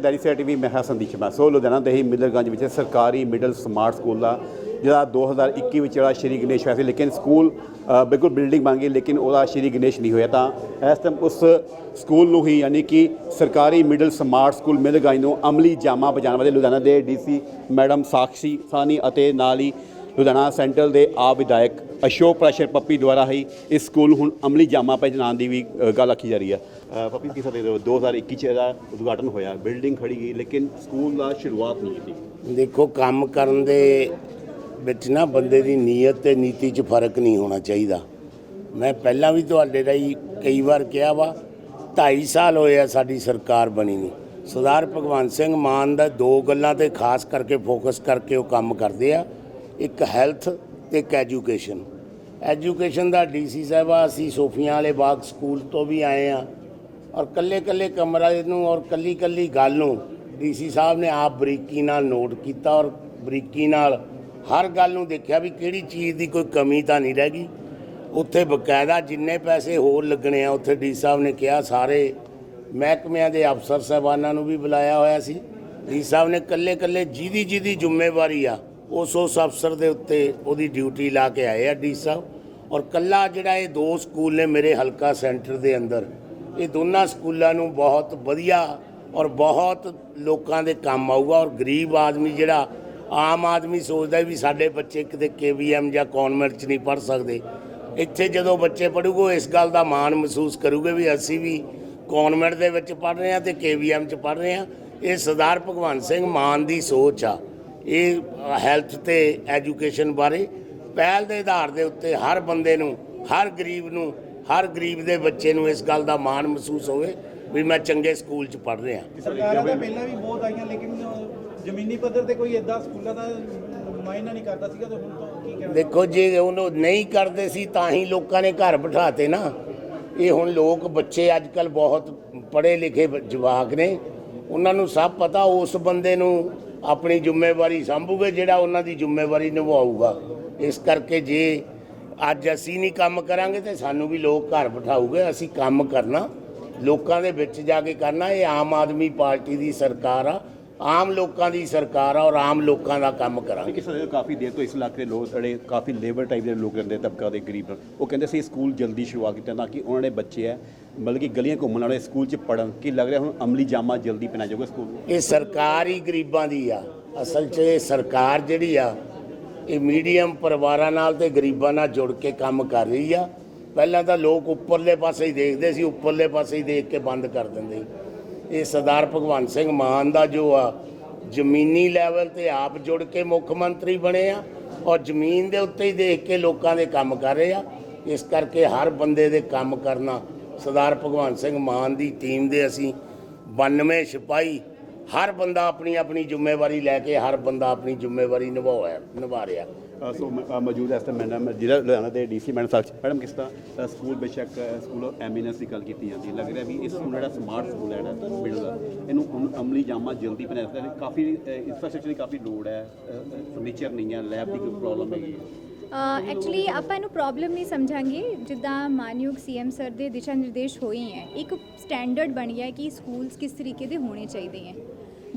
ਦੈਰੀ TV ਮੈਂ ਹਾਂ ਸੰਦੀਪ ਸ਼ਰਮਾ, ਸੋ ਲੁਧਿਆਣਾ ਦੇ ਹੀ ਮਿਲਰਗੰਜ ਵਿੱਚ ਸਰਕਾਰੀ ਮਿਡਲ ਸਮਾਰਟ ਸਕੂਲ ਦਾ ਜਿਹੜਾ 2021 ਵਿੱਚ ਜਿਹੜਾ ਸ਼੍ਰੀ ਗਣੇਸ਼ ਹੋਇਆ ਸੀ, ਲੇਕਿਨ ਸਕੂਲ ਬਿਲਕੁਲ ਬਿਲਡਿੰਗ ਬਣ ਗਈ, ਲੇਕਿਨ ਉਹਦਾ ਸ਼੍ਰੀ ਗਣੇਸ਼ ਨਹੀਂ ਹੋਇਆ ਤਾਂ ਇਸ ਟਾਈਮ ਉਸ ਸਕੂਲ ਨੂੰ ਹੀ ਯਾਨੀ ਕਿ ਸਰਕਾਰੀ ਮਿਡਲ ਸਮਾਰਟ ਸਕੂਲ ਮਿਲਰਗੰਜ ਨੂੰ ਅਮਲੀ ਜਾਮਾ ਪਜਾਣ ਵਾਲੇ ਲੁਧਿਆਣਾ ਦੇ ਡੀਸੀ ਮੈਡਮ ਸਾਕਸ਼ੀ ਸਾਨੀ ਅਤੇ ਨਾਲ ਹੀ ਲੁਧਿਆਣਾ ਸੈਂਟਰਲ ਦੇ ਆ ਵਿਧਾਇਕ ਅਸ਼ੋਕ ਪ੍ਰੈਸ਼ਰ ਪੱਪੀ ਦੁਆਰਾ ਹੀ ਇਸ ਸਕੂਲ ਹੁਣ ਅਮਲੀ ਜਾਮਾ ਪਹਿਨਾਉਣ ਦੀ ਵੀ ਗੱਲ ਆਖੀ ਜਾ ਰਹੀ ਹੈ। ਪੱਪੀ, ਕੀ ਸਕਦੇ ਹੋ 2021 ਚ ਇਹਦਾ ਉਦਘਾਟਨ ਹੋਇਆ, ਬਿਲਡਿੰਗ ਖੜੀ ਗਈ, ਲੇਕਿਨ ਸਕੂਲ ਦਾ ਸ਼ੁਰੂਆਤ ਨਹੀਂ ਕੀਤੀ। ਦੇਖੋ, ਕੰਮ ਕਰਨ ਦੇ ਵਿੱਚ ਨਾ ਬੰਦੇ ਦੀ ਨੀਅਤ ਤੇ ਨੀਤੀ 'ਚ ਫ਼ਰਕ ਨਹੀਂ ਹੋਣਾ ਚਾਹੀਦਾ। ਮੈਂ ਪਹਿਲਾਂ ਵੀ ਤੁਹਾਡੇ ਰਾਹੀਂ ਕਈ ਵਾਰ ਕਿਹਾ ਵਾ 2.5 ਸਾਲ ਹੋਏ ਆ ਸਾਡੀ ਸਰਕਾਰ ਬਣੀ ਨੂੰ। ਸਰਦਾਰ ਭਗਵੰਤ ਸਿੰਘ ਮਾਨ ਦਾ ਦੋ ਗੱਲਾਂ ਤੇ ਖਾਸ ਕਰਕੇ ਫੋਕਸ ਕਰਕੇ ਉਹ ਕੰਮ ਕਰਦੇ ਆ। ਇੱਕ ਹੈਲਥ ਤੇ ਇੱਕ ਐਜੂਕੇਸ਼ਨ। ਐਜੂਕੇਸ਼ਨ ਦਾ ਡੀਸੀ ਸਾਹਿਬਾ, ਅਸੀਂ ਸੋਫੀਆਂ ਵਾਲੇ ਬਾਗ ਸਕੂਲ ਤੋਂ ਵੀ ਆਏ ਆ ਔਰ ਕੱਲੇ ਕੱਲੇ ਕਮਰਾ ਨੂੰ ਔਰ ਕੱਲੀ ਕੱਲੀ ਗੱਲ ਨੂੰ ਡੀਸੀ ਸਾਹਿਬ ਨੇ ਆਪ ਬਰੀਕੀ ਨਾਲ ਨੋਟ ਕੀਤਾ ਔਰ ਬਰੀਕੀ ਨਾਲ ਹਰ ਗੱਲ ਨੂੰ ਦੇਖਿਆ ਵੀ ਕਿਹੜੀ ਚੀਜ਼ ਦੀ ਕੋਈ ਕਮੀ ਤਾਂ ਨਹੀਂ ਰਹਿ ਗਈ। ਉੱਥੇ ਬਕਾਇਦਾ ਜਿੰਨੇ ਪੈਸੇ ਹੋਰ ਲੱਗਣੇ ਆ, ਉੱਥੇ ਡੀ ਸਾਹਿਬ ਨੇ ਕਿਹਾ, ਸਾਰੇ ਮਹਿਕਮਿਆਂ ਦੇ ਅਫਸਰ ਸਾਹਿਬਾਨਾਂ ਨੂੰ ਵੀ ਬੁਲਾਇਆ ਹੋਇਆ ਸੀ। ਡੀ ਸਾਹਿਬ ਨੇ ਕੱਲੇ ਕੱਲੇ ਜਿਹਦੀ ਜਿਹਦੀ ਜ਼ਿੰਮੇਵਾਰੀ ਆ ਉਸ ਉਸ ਅਫਸਰ ਦੇ ਉੱਤੇ ਉਹਦੀ ਡਿਊਟੀ ਲਾ ਕੇ ਆਏ ਆ ਡੀ ਸਾਹਿਬ। ਔਰ ਕੱਲਾ ਜਿਹੜਾ ਇਹ ਦੋ ਸਕੂਲ ਨੇ ਮੇਰੇ ਹਲਕਾ ਸੈਂਟਰ ਦੇ ਅੰਦਰ, ਇਹ ਦੋਨਾਂ ਸਕੂਲਾਂ ਨੂੰ ਬਹੁਤ ਵਧੀਆ ਔਰ ਬਹੁਤ ਲੋਕਾਂ ਦੇ ਕੰਮ ਆਊਗਾ। ਔਰ ਗਰੀਬ ਆਦਮੀ ਜਿਹੜਾ ਆਮ ਆਦਮੀ ਸੋਚਦਾ ਵੀ ਸਾਡੇ ਬੱਚੇ ਕਿਤੇ ਕੇਵੀਐਮ ਜਾਂ ਕਨਵੈਂਟ 'ਚ ਨਹੀਂ ਪੜ ਸਕਦੇ। ਇੱਥੇ ਜਦੋਂ ਬੱਚੇ ਪੜੂਗੇ ਇਸ ਗੱਲ ਦਾ ਮਾਣ ਮਹਿਸੂਸ ਕਰੂਗੇ ਵੀ ਅਸੀਂ ਵੀ ਕਨਵੈਂਟ ਦੇ ਵਿੱਚ ਪੜ ਰਹੇ ਹਾਂ ਤੇ ਕੇਵੀਐਮ 'ਚ ਪੜ ਰਹੇ ਹਾਂ। ਇਹ ਸਰਦਾਰ ਭਗਵੰਤ ਸਿੰਘ ਮਾਨ ਦੀ ਸੋਚ ਆ। ਇਹ ਹੈਲਥ ਤੇ ਐਜੂਕੇਸ਼ਨ ਬਾਰੇ ਪਹਿਲ ਦੇ ਆਧਾਰ ਦੇ ਉੱਤੇ ਹਰ ਬੰਦੇ ਨੂੰ ਹਰ ਗਰੀਬ ਨੂੰ ਹਰ ਗਰੀਬ ਦੇ ਬੱਚੇ ਨੂੰ ਇਸ ਗੱਲ ਦਾ ਮਾਣ ਮਹਿਸੂਸ ਹੋਵੇ ਵੀ ਮੈਂ ਚੰਗੇ ਸਕੂਲ 'ਚ ਪੜ ਰਿਹਾ। ਸਰਕਾਰਾਂ ਤਾਂ ਪਹਿਲਾਂ ਵੀ ਬਹੁਤ ਆਈਆਂ ਲੇਕਿਨ ਜ਼ਮੀਨੀ ਪੱਧਰ ਤੇ ਕੋਈ ਏਦਾਂ ਸਕੂਲਾਂ ਦਾ ਮਾਇਨਾ ਨਹੀਂ ਕਰਦਾ ਸੀਗਾ ਤੇ ਹੁਣ ਤਾਂ ਕੀ ਕਹਿਣਾ? ਦੇਖੋ ਜੇ ਉਹਨੂੰ ਨਹੀਂ ਕਰਦੇ ਸੀ ਤਾਂ ਹੀ ਲੋਕਾਂ ਨੇ ਘਰ ਬਿਠਾਤੇ ਨਾ। ਇਹ ਹੁਣ ਲੋਕ ਬੱਚੇ ਅੱਜ ਕੱਲ ਬਹੁਤ ਪੜ੍ਹੇ ਲਿਖੇ ਜਵਾਕ ਨੇ। ਉਹਨਾਂ ਨੂੰ ਸਭ ਪਤਾ ਉਸ ਬੰਦੇ ਨੂੰ ਆਪਣੀ ਜ਼ਿੰਮੇਵਾਰੀ ਸੰਭੂਗੇ, ਜਿਹੜਾ ਉਹਨਾਂ ਦੀ ਜ਼ਿੰਮੇਵਾਰੀ ਨਿਭਾਊਗਾ। ਇਸ ਕਰਕੇ ਜੇ ਅੱਜ ਅਸੀਂ ਨਹੀਂ ਕੰਮ ਕਰਾਂਗੇ, ਤੇ ਸਾਨੂੰ ਵੀ ਲੋਕ ਘਰ ਬਿਠਾਊਗੇ, ਅਸੀਂ ਕੰਮ ਕਰਨਾ, ਲੋਕਾਂ ਦੇ ਵਿੱਚ ਜਾ ਕੇ ਕਰਨਾ। ਇਹ ਆਮ ਆਦਮੀ ਪਾਰਟੀ ਦੀ ਸਰਕਾਰ ਆ ਆਮ ਲੋਕਾਂ ਦੀ ਸਰਕਾਰ ਆ ਔਰ ਆਮ ਲੋਕਾਂ ਦਾ ਕੰਮ ਕਰਾਂਗੇ। ਕਿ ਸਾਡੇ ਕਾਫੀ ਦੇਰ ਤੋਂ ਇਸ ਇਲਾਕੇ ਦੇ ਲੋਕ ਜਿਹੜੇ ਕਾਫੀ ਲੇਬਰ ਟਾਈਪ ਦੇ ਲੋਕ ਰਹਿੰਦੇ ਤਬਕਾ ਦੇ ਗਰੀਬ। ਉਹ ਕਹਿੰਦੇ ਸੀ ਸਕੂਲ ਜਲਦੀ ਸ਼ੁਰੂਆਤ ਕੀਤਾ ਤਾਂ ਕਿ ਉਹਨਾਂ ਦੇ ਬੱਚੇ ਹੈ ਮਤਲਬ ਕਿ ਗਲੀਆਂ ਘੁੰਮਣ ਵਾਲੇ ਸਕੂਲ 'ਚ ਪੜਨ ਕੀ ਲੱਗ ਰਿਹਾ ਹੁਣ ਅਮਲੀ ਜਾਮਾ ਜਲਦੀ ਪਹਿਨਾ ਜਾਊਗਾ ਸਕੂਲ ਇਹ ਸਰਕਾਰ ਹੀ ਗਰੀਬਾਂ ਦੀ ਆ। ਅਸਲ 'ਚ ਇਹ ਸਰਕਾਰ ਜਿਹੜੀ ਆ ਇਹ ਮੀਡੀਅਮ ਪਰਿਵਾਰਾਂ ਨਾਲ ਤੇ ਗਰੀਬਾਂ ਨਾਲ ਜੁੜ ਕੇ ਕੰਮ ਕਰ ਰਹੀ ਆ। ਪਹਿਲਾਂ ਤਾਂ ਲੋਕ ਉੱਪਰਲੇ ਪਾਸੇ ਹੀ ਦੇਖਦੇ ਸੀ ਉੱਪਰਲੇ ਪਾਸੇ ਹੀ ਦੇਖ ਕੇ ਬੰਦ ਕਰ ਦਿੰਦੇ ਸੀ। ਇਹ ਸਰਦਾਰ ਭਗਵੰਤ ਸਿੰਘ ਮਾਨ ਦਾ ਜੋ ਆ, ਜ਼ਮੀਨੀ ਲੈਵਲ ਤੇ ਆਪ ਜੁੜ ਕੇ ਮੁੱਖ ਮੰਤਰੀ ਬਣੇ ਆ ਔਰ ਜ਼ਮੀਨ ਦੇ ਉੱਤੇ ਹੀ ਦੇਖ ਕੇ ਲੋਕਾਂ ਦੇ ਕੰਮ ਕਰ ਰਹੇ ਆ। ਇਸ ਕਰਕੇ ਹਰ ਬੰਦੇ ਦੇ ਕੰਮ ਕਰਨਾ ਸਰਦਾਰ ਭਗਵੰਤ ਸਿੰਘ ਮਾਨ ਦੀ ਟੀਮ ਦੇ ਅਸੀਂ 92 ਸਿਪਾਹੀ ਹਰ ਬੰਦਾ ਆਪਣੀ ਆਪਣੀ ਜ਼ਿੰਮੇਵਾਰੀ ਲੈ ਕੇ ਹਰ ਬੰਦਾ ਆਪਣੀ ਜ਼ਿੰਮੇਵਾਰੀ ਨਿਭਾਇਆ ਨਿਭਾ ਰਿਹਾ। ਸੋ ਮੌਜੂਦ ਹੈ ਇਸ ਟਾਈਮ ਮੈਡਮ ਜ਼ਿਲ੍ਹਾ ਲੁਧਿਆਣਾ ਦੇ ਡੀਸੀ ਮੈਡਮ ਸਾਹਿਬ ਮੈਡਮ, ਕਿਸ ਤਰ੍ਹਾਂ ਸਕੂਲ ਬੇਸ਼ੱਕ ਸਕੂਲ ਆਫ ਐਮੀਨੈਂਸ ਦੀ ਗੱਲ ਕੀਤੀ ਜਾਂਦੀ ਲੱਗ ਰਿਹਾ ਵੀ ਇਸ ਸਕੂਲ ਜਿਹੜਾ ਸਮਾਰਟ ਸਕੂਲ ਹੈ ਜਿਹੜਾ ਬਿਲਡ ਦਾ, ਇਹਨੂੰ ਹੁਣ ਅਮਲੀ ਜਾਮਾ ਜਲਦੀ ਪਹਿਨਾ ਜਾਂਦਾ ਕਾਫੀ ਇਨਫਰਾਸਟ੍ਰਕਚਰ ਦੀ ਕਾਫੀ ਲੋੜ ਹੈ। ਫਰਨੀਚਰ ਨਹੀਂ ਹੈ ਲੈਬ ਦੀ ਕੋਈ ਪ੍ਰੋਬਲਮ ਹੈਗੀ ਹੈ। ਐਕਚੁਅਲੀ ਆਪਾਂ ਇਹਨੂੰ ਪ੍ਰੋਬਲਮ ਨਹੀਂ ਸਮਝਾਂਗੇ। ਜਿੱਦਾਂ ਮਾਨਯੋਗ ਸੀਐਮ ਸਰ ਦੇ ਦਿਸ਼ਾ ਨਿਰਦੇਸ਼ ਹੋਏ ਹੈ। ਇੱਕ ਸਟੈਂਡਰਡ ਬਣ ਗਿਆ ਕਿ ਸਕੂਲਸ ਕਿਸ ਤਰੀਕੇ ਦੇ ਹੋਣੇ ਚਾਹੀਦੇ ਹੈ।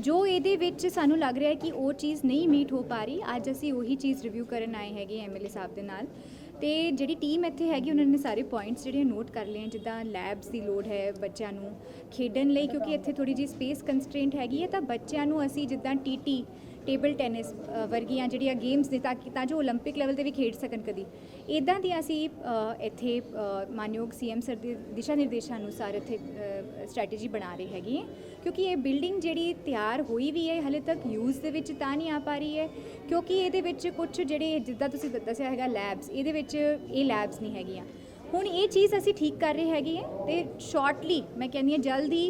ਜੋ ਇਹਦੇ ਵਿੱਚ ਸਾਨੂੰ ਲੱਗ ਰਿਹਾ ਕਿ ਉਹ ਚੀਜ਼ ਨਹੀਂ ਮੀਟ ਹੋ ਪਾ ਰਹੀ, ਅੱਜ ਅਸੀਂ ਉਹੀ ਚੀਜ਼ ਰਿਵਿਊ ਕਰਨ ਆਏ ਹੈਗੇ ਐਮਐਲਏ ਸਾਹਿਬ ਦੇ ਨਾਲ। ਤੇ ਜਿਹੜੀ ਟੀਮ ਇੱਥੇ ਹੈਗੀ, ਉਹਨਾਂ ਨੇ ਸਾਰੇ ਪੁਆਇੰਟਸ ਜਿਹੜੇ ਨੋਟ ਕਰ ਲਏ ਜਿੱਦਾਂ ਲੈਬਸ ਦੀ ਲੋੜ ਹੈ ਬੱਚਿਆਂ ਨੂੰ ਖੇਡਣ ਲਈ, ਕਿਉਂਕਿ ਇੱਥੇ ਥੋੜੀ ਜਿਹੀ ਸਪੇਸ ਕੰਸਟ੍ਰੇਂਟ ਹੈਗੀ ਹੈ, ਤਾਂ ਬੱਚਿਆਂ ਨੂੰ ਅਸੀਂ ਜਿੱਦਾਂ ਟੀਟੀ ਟੇਬਲ ਟੈਨਿਸ ਅ, ਵਰਗੀਆਂ ਜਿਹੜੀਆਂ ਗੇਮਸ ਨੇ ਤਾਂ ਕਿ ਤਾਂ ਜੋ 올림픽 ਲੈਵਲ ਤੇ ਵੀ ਖੇਡ ਸਕਣ ਕਦੀ ਇਦਾਂ ਦੀਆਂ ਅਸੀਂ ਅ, ਇੱਥੇ ਅ, ਮਾਨਯੋਗ ਸੀਐਮ ਸਰ ਦੇ ਦਿਸ਼ਾ ਨਿਰਦੇਸ਼ਾਂ ਅਨੁਸਾਰ ਇੱਥੇ ਸਟ੍ਰੈਟੇਜੀ ਬਣਾ ਰਹੇ ਹੈਗੇ ਹੈ ਕਿਉਂਕਿ ਇਹ ਬਿਲਡਿੰਗ ਜਿਹੜੀ ਤਿਆਰ ਹੋਈ ਵੀ ਹੈ ਹਲੇ ਤੱਕ ਯੂਜ਼ ਦੇ ਵਿੱਚ ਤਾਂ ਨਹੀਂ ਆ ਪਾ ਰਹੀ ਹੈ ਕਿਉਂਕਿ ਇਹਦੇ ਵਿੱਚ ਕੁਝ ਜਿਹੜੇ ਜਿੱਦਾਂ ਤੁਸੀਂ ਦ- ਦੱਸਿਆ ਹੈਗਾ ਲੈਬਸ ਇਹਦੇ ਵਿੱਚ ਇਹ ਲੈਬਸ ਨਹੀਂ ਹੈਗੀਆਂ ਹੁਣ ਇਹ ਚੀਜ਼ ਅਸੀਂ ਠੀਕ ਕਰ ਰਹੇ ਹੈਗੇ ਹਾਂ ਤੇ ਸ਼ਾਰਟਲੀ ਮੈਂ ਕਹਿੰਦੀ ਹਾਂ ਜਲਦੀ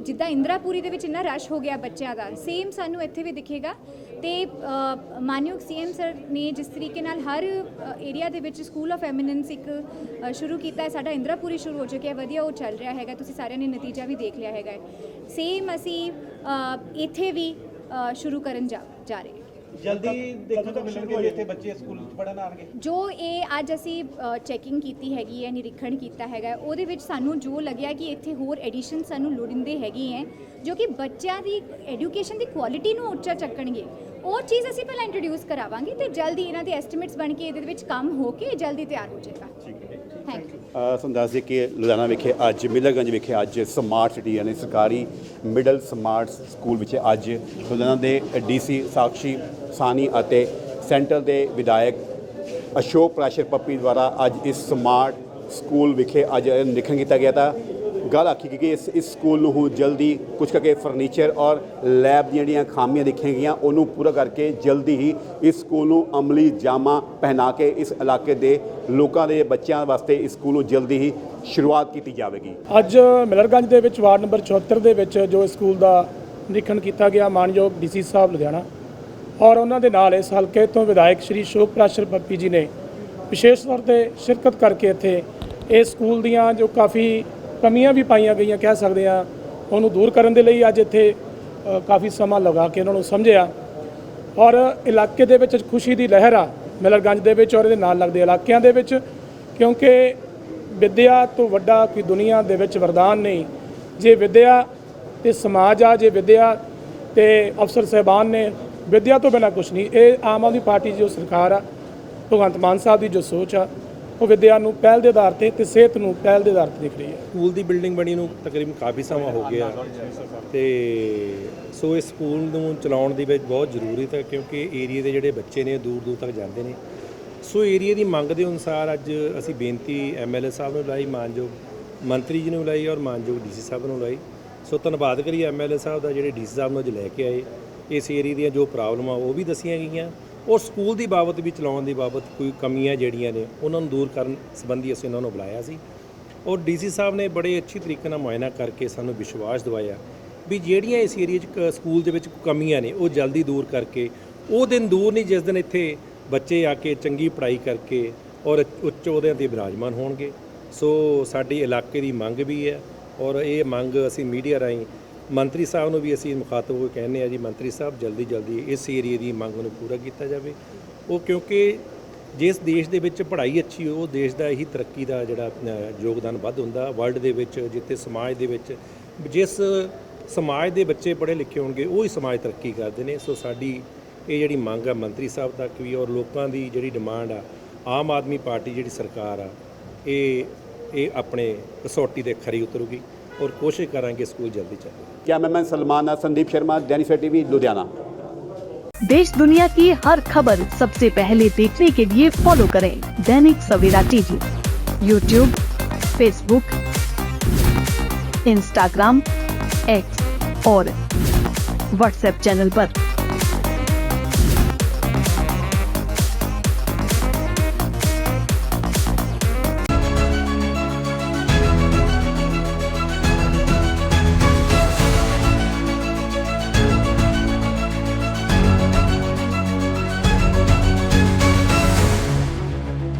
ਜਿੱਦਾਂ ਇੰਦਰਾਪੁਰੀ ਦੇ ਵਿੱਚ ਇੰਨਾ ਰਸ਼ ਹੋ ਗਿਆ ਬੱਚਿਆਂ ਦਾ ਸੇਮ ਸਾਨੂੰ ਇੱਥੇ ਵੀ ਦਿਖੇਗਾ ਤੇ ਅ, ਮਾਨਯੋਗ ਸੀਐਮ ਸਰ ਨੇ ਜਿਸ ਤਰੀਕੇ ਨਾਲ ਹਰ ਏਰੀਆ ਦੇ ਵਿੱਚ ਸਕੂਲ ਆਫ ਐਮਿਨੈਂਸ ਇੱਕ ਸ਼ੁਰੂ ਕੀਤਾ ਹੈ ਸਾਡਾ ਇੰਦਰਾਪੁਰੀ ਸ਼ੁਰੂ ਹੋ ਚੁੱਕਿਆ ਹੈ ਵਧੀਆ ਉਹ ਚੱਲ ਰਿਹਾ ਹੈਗਾ ਤੁਸੀਂ ਸਾਰਿਆਂ ਨੇ ਨਤੀਜਾ ਵੀ ਦੇਖ ਲਿਆ ਹੈਗਾ ਸੇਮ ਅਸੀਂ ਇੱਥੇ ਵੀ ਸ਼ੁਰੂ ਕਰਨ ਜਾ ਜਾ ਰਹੇ ਜਲਦੀ ਦੇਖਣ ਨੂੰ ਮਿਲਣਗੇ ਵੀ ਬੱਚੇ ਸਕੂਲ ਚ ਪੜਨ ਆਣਗੇ ਜੋ ਇਹ ਅੱਜ ਅਸੀਂ ਚੈਕਿੰਗ ਕੀਤੀ ਹੈਗੀ ਹੈ, ਨਿਰੀਖਣ ਕੀਤਾ ਹੈਗਾ, ਉਹਦੇ ਵਿੱਚ ਸਾਨੂੰ ਜੋ ਲੱਗਿਆ ਕਿ ਇੱਥੇ ਹੋਰ ਐਡੀਸ਼ਨ ਸਾਨੂੰ ਲੋੜਿੰਦੇ ਹੈਗੀ ਹੈ, ਜੋ ਕਿ ਬੱਚਿਆਂ ਦੀ ਐਜੂਕੇਸ਼ਨ ਦੀ ਕੁਆਲਿਟੀ ਨੂੰ ਉੱਚਾ ਚੱਕਣਗੇ। ਉਹ ਚੀਜ਼ ਅਸੀਂ ਪਹਿਲਾਂ ਇੰਟਰੋਡਿਊਸ ਕਰਾਵਾਂਗੇ ਤੇ ਜਲਦੀ ਇਹਨਾਂ ਦੇ ਐਸਟੀਮੇਟਸ ਬਣ ਕੇ ਇਹਦੇ ਵਿੱਚ ਕੰਮ ਹੋ ਕੇ ਜਲਦੀ ਤਿਆਰ ਹੋ ਜਾਏਗਾ। ਥੈਂਕ ਯੂ ਤੁਹਾਨੂੰ ਦੱਸ ਕਿ ਲੁਧਿਆਣਾ ਵਿਖੇ ਅੱਜ ਮਿਲਰਗੰਜ ਵਿਖੇ ਅੱਜ ਸਮਾਰਟ ਸਿਟੀ ਯਾਨੀ ਸਰਕਾਰੀ ਮਿਡਲ ਸਮਾਰਟ ਸਕੂਲ ਵਿੱਚ ਅੱਜ ਲੁਧਿਆਣਾ ਦੇ ਡੀਸੀ ਸਾਕਸ਼ੀ ਸਾਨੀ ਅਤੇ ਸੈਂਟਰ ਦੇ ਵਿਧਾਇਕ ਅਸ਼ੋਕ ਪ੍ਰਾਸ਼ਰ ਪੱਪੀ ਦੁਆਰਾ ਅੱਜ ਇਸ ਸਮਾਰਟ ਸਕੂਲ ਵਿਖੇ ਅੱਜ ਨਿਰੀਖਣ ਕੀਤਾ ਗਿਆ ਤਾਂ ਗੱਲ ਆਖੀ ਗਈ ਕਿ ਇਸ ਇਸ ਸਕੂਲ ਨੂੰ ਹੁਣ ਜਲਦੀ ਕੁਝ ਕਰਕੇ ਫਰਨੀਚਰ ਔਰ ਲੈਬ ਦੀਆਂ ਜਿਹੜੀਆਂ ਖਾਮੀਆਂ ਦਿਖੀਆਂ ਗਈਆਂ, ਉਹਨੂੰ ਪੂਰਾ ਕਰਕੇ ਜਲਦੀ ਹੀ ਇਸ ਸਕੂਲ ਨੂੰ ਅਮਲੀ ਜਾਮਾ ਪਹਿਨਾ ਕੇ ਇਸ ਇਲਾਕੇ ਦੇ ਲੋਕਾਂ ਦੇ ਬੱਚਿਆਂ ਵਾਸਤੇ ਇਸ ਸਕੂਲ ਨੂੰ ਜਲਦੀ ਹੀ ਸ਼ੁਰੂਆਤ ਕੀਤੀ ਜਾਵੇਗੀ। ਅੱਜ ਮਿਲਰਗੰਜ ਦੇ ਵਿੱਚ ਵਾਰਡ ਨੰਬਰ 74 ਦੇ ਵਿੱਚ ਜੋ ਇਸ ਸਕੂਲ ਦਾ ਨਿਰੀਖਣ ਕੀਤਾ ਗਿਆ, ਮਾਨਯੋਗ ਡੀਸੀ ਸਾਹਿਬ ਲੁਧਿਆਣਾ, ਔਰ ਉਹਨਾਂ ਦੇ ਨਾਲ ਇਸ ਹਲਕੇ ਤੋਂ ਵਿਧਾਇਕ ਸ਼੍ਰੀ ਸ਼ੋਕ ਪ੍ਰਾਸ਼ਰ ਪੱਪੀ ਜੀ ਨੇ ਵਿਸ਼ੇਸ਼ ਤੌਰ ਤੇ ਸ਼ਿਰਕਤ ਕਰਕੇ ਇੱਥੇ ਇਸ ਸਕੂਲ ਦੀਆਂ ਜੋ ਕਾਫੀ ਕਮੀਆਂ ਵੀ ਪਾਈਆਂ ਗਈਆਂ ਕਹਿ ਸਕਦੇ ਆ ਉਹਨੂੰ ਦੂਰ ਕਰਨ ਦੇ ਲਈ ਅੱਜ ਇੱਥੇ ਕਾਫੀ ਸਮਾਂ ਲਗਾ ਕੇ ਉਹਨਾਂ ਨੂੰ ਸਮਝਿਆ। ਔਰ ਇਲਾਕੇ ਦੇ ਵਿੱਚ ਖੁਸ਼ੀ ਦੀ ਲਹਿਰ ਆ ਮਿਲਰਗੰਜ ਦੇ ਵਿੱਚ ਔਰ ਇਹਦੇ ਨਾਲ ਲੱਗਦੇ ਇਲਾਕਿਆਂ ਦੇ ਵਿੱਚ। ਕਿਉਂਕਿ ਵਿਦਿਆ ਤੋਂ ਵੱਡਾ ਕੋਈ ਦੁਨੀਆ ਦੇ ਵਿੱਚ ਵਰਦਾਨ ਨਹੀਂ। ਜੇ ਵਿਦਿਆ ਤੇ ਸਮਾਜ ਆ, ਜੇ ਵਿਦਿਆ ਤੇ ਅਫਸਰ ਸਹਿਬਾਨ ਨੇ, ਵਿਦਿਆ ਤੋਂ ਬਿਨਾਂ ਕੁਝ ਨਹੀਂ। ਇਹ ਆਮ ਆਦਮੀ ਪਾਰਟੀ ਦੀ ਜੋ ਸਰਕਾਰ ਆ, ਭਗਵੰਤ ਮਾਨ ਸਾਹਿਬ ਦੀ ਜੋ ਸੋਚ ਆ ਉਹ ਵਿਦਿਆ ਨੂੰ ਪਹਿਲ ਦੇ ਆਧਾਰ ਤੇ ਤੇ ਸਿਹਤ ਨੂੰ ਪਹਿਲ ਦੇ ਆਧਾਰ ਤੇ ਦੇਖ ਰਹੀ ਹੈ। ਸਕੂਲ ਦੀ ਬਿਲਡਿੰਗ ਬਣੀ ਨੂੰ ਤਕਰੀਬਨ ਕਾਫੀ ਸਮਾਂ ਹੋ ਗਿਆ। ਤੇ ਸੋ ਇਸ ਸਕੂਲ ਨੂੰ ਚਲਾਉਣ ਦੀ ਵਿੱਚ ਬਹੁਤ ਜ਼ਰੂਰੀ ਹੈ ਕਿਉਂਕਿ ਏਰੀਆ ਦੇ ਜਿਹੜੇ ਬੱਚੇ ਨੇ ਦੂਰ ਦੂਰ ਤੱਕ ਜਾਂਦੇ ਨੇ। ਸੋ ਏਰੀਆ ਦੀ ਮੰਗ ਦੇ ਅਨੁਸਾਰ ਅੱਜ ਅਸੀਂ ਬੇਨਤੀ ਐਮਐਲਏ ਸਾਹਿਬ ਨੂੰ ਲਾਈ ਮਾਨਯੋਗ ਮੰਤਰੀ ਜੀ ਨੂੰ ਲਾਈ ਔਰ ਮਾਨਯੋਗ ਡੀਸੀ ਸਾਹਿਬ ਨੂੰ ਲਾਈ ਸੋ ਧੰਨਵਾਦ ਕਰੀਏ ਐਮਐਲਏ ਸਾਹਿਬ ਦਾ, ਜਿਹੜੇ ਡੀਸੀ ਸਾਹਿਬ ਨੂੰ ਅੱਜ ਲੈ ਕੇ ਆਏ। ਇਸ ਏਰੀਆ ਦੀਆਂ ਜੋ ਪ੍ਰੋਬਲਮਾਂ, ਉਹ ਵੀ ਦੱਸੀਆਂ ਗਈਆਂ। ਔਰ ਸਕੂਲ ਦੀ ਬਾਬਤ ਵੀ, ਚਲਾਉਣ ਦੀ ਬਾਬਤ ਕੋਈ ਕਮੀਆਂ ਜਿਹੜੀਆਂ ਨੇ, ਉਹਨਾਂ ਨੂੰ ਦੂਰ ਕਰਨ ਸੰਬੰਧੀ ਅਸੀਂ ਉਹਨਾਂ ਨੂੰ ਬੁਲਾਇਆ ਸੀ। ਔਰ ਡੀਸੀ ਸਾਹਿਬ ਨੇ ਬੜੇ ਅੱਛੀ ਤਰੀਕੇ ਨਾਲ ਮੁਆਇਨਾ ਕਰਕੇ ਸਾਨੂੰ ਵਿਸ਼ਵਾਸ ਦਿਵਾਇਆ ਵੀ ਜਿਹੜੀਆਂ ਇਸ ਏਰੀਆ 'ਚ ਕ- ਸਕੂਲ ਦੇ ਵਿੱਚ ਕਮੀਆਂ ਨੇ, ਉਹ ਜਲਦੀ ਦੂਰ ਕਰਕੇ, ਉਹ ਦਿਨ ਦੂਰ ਨਹੀਂ, ਜਿਸ ਦਿਨ ਇੱਥੇ ਬੱਚੇ ਆ ਕੇ ਚੰਗੀ ਪੜ੍ਹਾਈ ਕਰਕੇ ਔਰ ਉੱਚ ਅਹੁਦਿਆਂ ਤੇ ਵਿਰਾਜਮਾਨ ਹੋਣਗੇ। ਸੋ ਸਾਡੇ ਇਲਾਕੇ ਦੀ ਮੰਗ ਵੀ ਹੈ ਔਰ ਇਹ ਮੰਗ ਅਸੀਂ ਮੀਡੀਆ ਰਾਹੀਂ ਮੰਤਰੀ ਸਾਹਿਬ ਨੂੰ ਵੀ ਅਸੀਂ ਮੁਖਾਤਬ ਹੋ ਕੇ ਕਹਿੰਦੇ ਆ ਜੀ, ਮੰਤਰੀ ਸਾਹਿਬ ਜਲਦੀ ਜਲਦੀ ਇਸ ਏਰੀਏ ਦੀ ਮੰਗ ਨੂੰ ਪੂਰਾ ਕੀਤਾ ਜਾਵੇ। ਉਹ ਕਿਉਂਕਿ ਜਿਸ ਦੇਸ਼ ਦੇ ਵਿੱਚ ਪੜ੍ਹਾਈ ਅੱਛੀ ਹੋ ਉਹ ਦੇਸ਼ ਦਾ ਇਹੀ ਤਰੱਕੀ ਦਾ ਜਿਹੜਾ ਯੋਗਦਾਨ ਵੱਧ ਹੁੰਦਾ। ਵਰਲਡ ਦੇ ਵਿੱਚ, ਜਿੱਥੇ ਸਮਾਜ ਦੇ ਵਿੱਚ, ਜਿਸ ਸਮਾਜ ਦੇ ਬੱਚੇ ਪੜ੍ਹੇ ਲਿਖੇ ਹੋਣਗੇ, ਉਹ ਹੀ ਸਮਾਜ ਤਰੱਕੀ ਕਰਦੇ ਨੇ। ਸੋ ਸਾਡੀ ਇਹ ਜਿਹੜੀ ਮੰਗ ਆ ਮੰਤਰੀ ਸਾਹਿਬ ਤੱਕ ਵੀ, ਔਰ ਲੋਕਾਂ ਦੀ ਜਿਹੜੀ ਡਿਮਾਂਡ ਆ, ਆਮ ਆਦਮੀ ਪਾਰਟੀ ਜਿਹੜੀ ਸਰਕਾਰ ਆ, ਇਹ ਇਹ ਆਪਣੇ ਕਸੌਟੀ ਤੇ ਖਰੀ ਉਤਰੂਗੀ। और कोशिश करेंगे स्कूल जल्दी चले क्या मैं सलमान संदीप शर्मा दैनिक टीवी लुधियाना देश दुनिया की हर खबर सबसे पहले देखने के लिए फॉलो करें Dainik Savera TV YouTube Facebook Instagram X और व्हाट्सएप चैनल पर।